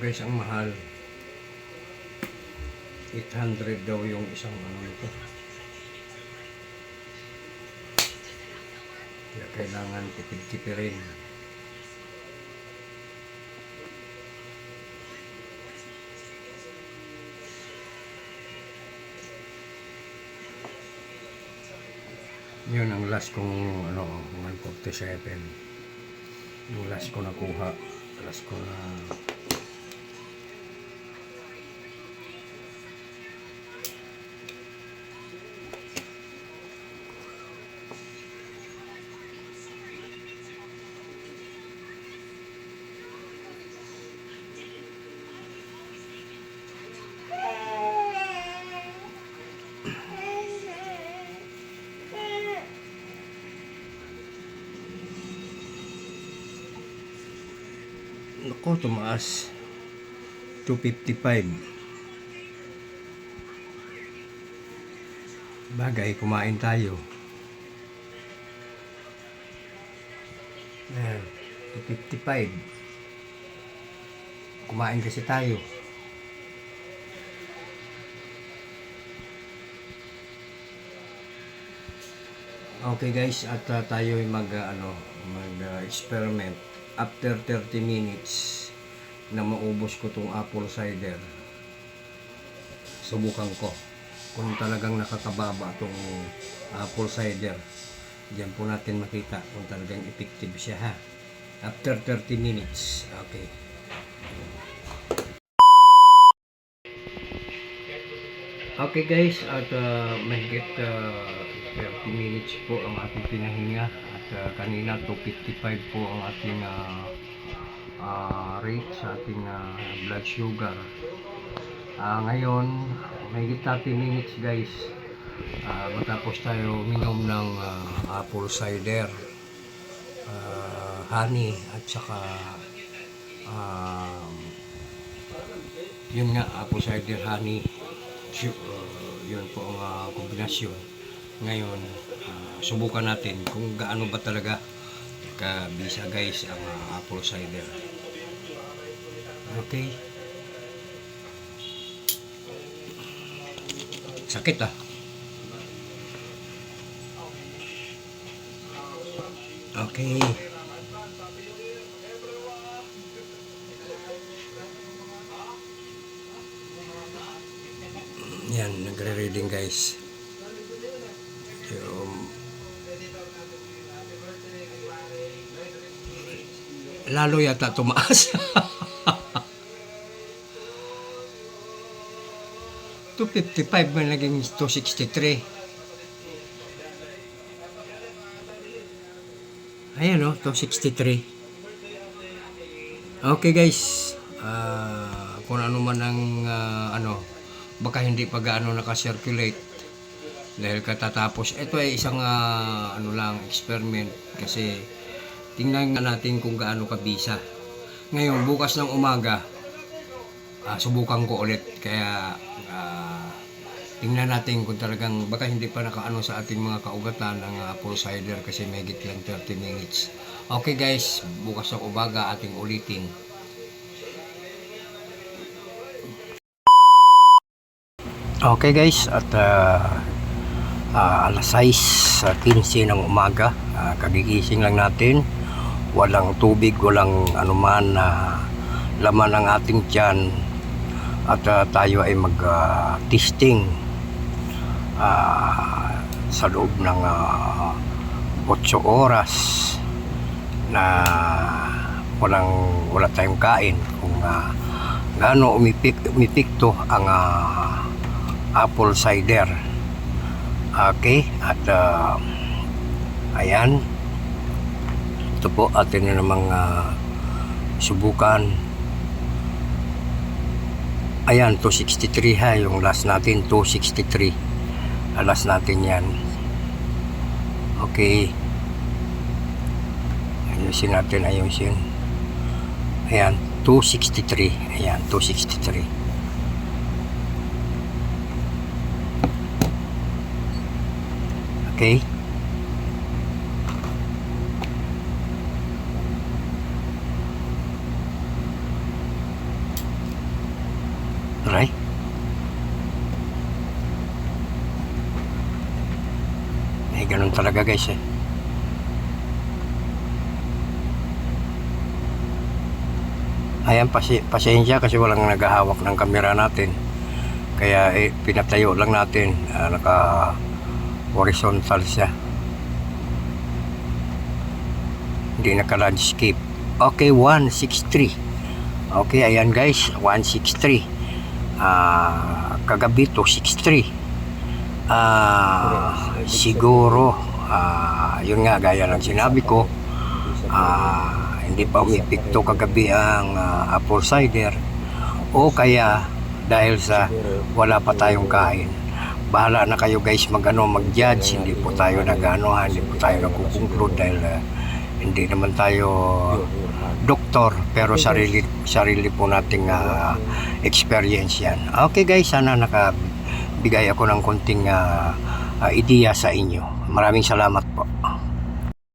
guys, ang mahal. 800 daw yung isang ano nito. Kaya kailangan tipid-tipirin. Yun ang last kong ano, 147. Yung last ko nakuha. Last ko na Naku, tumaas. 255. Bagay, kumain tayo. Ayan, 255. Kumain kasi tayo. Okay guys, at uh, tayo ay mag uh, ano, mag uh, experiment after 30 minutes na maubos ko tong apple cider. Subukan ko kung talagang nakakababa tong apple cider. Diyan po natin makita kung talagang effective siya ha. After 30 minutes. Okay. Okay guys, at uh, mahigit uh, 30 minutes po ang ating pinahinga uh, kanina 255 po ang ating uh, uh, rate sa ating uh, blood sugar. Uh, ngayon, mahigit 30 minutes guys, uh, matapos tayo minom ng uh, apple cider, uh, honey at saka um, yun nga, apple cider honey uh, yun po ang uh, kombinasyon ngayon uh, subukan natin kung gaano ba talaga kabisa guys ang uh, apple cider. Okay. Sakit ah. Okay. Yan, nagre-reading guys. Lalo yata tumaas. 255 man naging 263. Ayan o, 263. Okay guys, Ah, kung ano man ang ah, ano, baka hindi pa gaano nakasirculate dahil katatapos ito ay isang ah, ano lang experiment kasi tingnan nga natin kung gaano kabisa. Ngayon bukas ng umaga ah, subukan ko ulit. Kaya ah, tingnan natin kung talagang baka hindi pa nakaano sa ating mga kaugatan ng apple cider kasi may lang 30 minutes. Okay guys. Bukas ng umaga ating ulitin. Okay guys, at uh, uh, alas 6 sa 15 ng umaga, uh, kagigising lang natin. Walang tubig, walang anuman na laman ng ating tiyan. At uh, tayo ay mag-testing uh, sa loob ng uh, 8 oras na walang wala tayong kain kung uh, gaano umipik, umipikto ang uh, apple cider. Okay, at uh, ayan. Ito po atin na namang uh, subukan. Ayan, 263 ha, yung last natin, 263. Uh, last natin yan. Okay. Ayusin natin, ayusin. Ayan, 263. Ayan, 263. Okay. Aray. May eh, ganun talaga guys eh. Ayan, pasi pasensya kasi walang naghahawak ng kamera natin. Kaya eh, pinatayo lang natin. Ah, uh, naka horizontal siya. Hindi naka landscape. Okay, 163. Okay, ayan guys, 163. Ah, kagabi 263. Ah, siguro ah, yun nga gaya ng sinabi ko. Ah, hindi pa umipikto kagabi ang ah, apple cider o kaya dahil sa wala pa tayong kain. Bahala na kayo guys magano mag-judge, hindi po tayo nagano, hindi po tayo nagkukonclude dahil ah, hindi naman tayo doktor pero sarili sarili po nating ah, experience yan. Okay guys, sana nakabigay ako ng konting ah, ah, ideya sa inyo. Maraming salamat po.